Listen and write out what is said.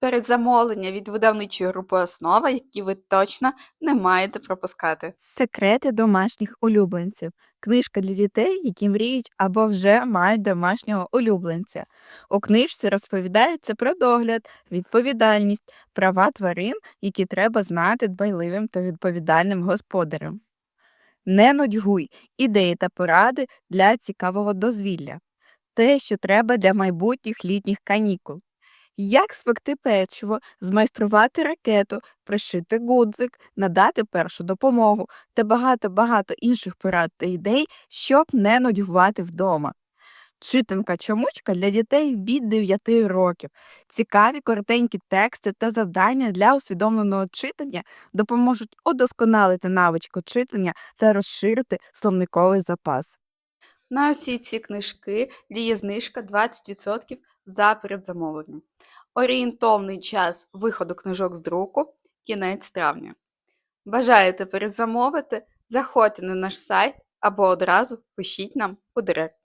Передзамовлення від видавничої групи «Основа», які ви точно не маєте пропускати. Секрети домашніх улюбленців. Книжка для дітей, які мріють або вже мають домашнього улюбленця. У книжці розповідається про догляд, відповідальність, права тварин, які треба знати дбайливим та відповідальним господарям. Не нудьгуй. Ідеї та поради для цікавого дозвілля. Те, що треба для майбутніх літніх канікул. Як спекти печиво, змайструвати ракету, пришити гудзик, надати першу допомогу та багато-багато інших порад та ідей, щоб не нудьгувати вдома. Читанка чомучка для дітей від 9 років. Цікаві коротенькі тексти та завдання для усвідомленого читання допоможуть удосконалити навичку читання та розширити словниковий запас. На усі ці книжки діє знижка 20% за передзамовлення. Орієнтовний час виходу книжок з друку – кінець травня. Бажаєте передзамовити? Заходьте на наш сайт або одразу пишіть нам у директ.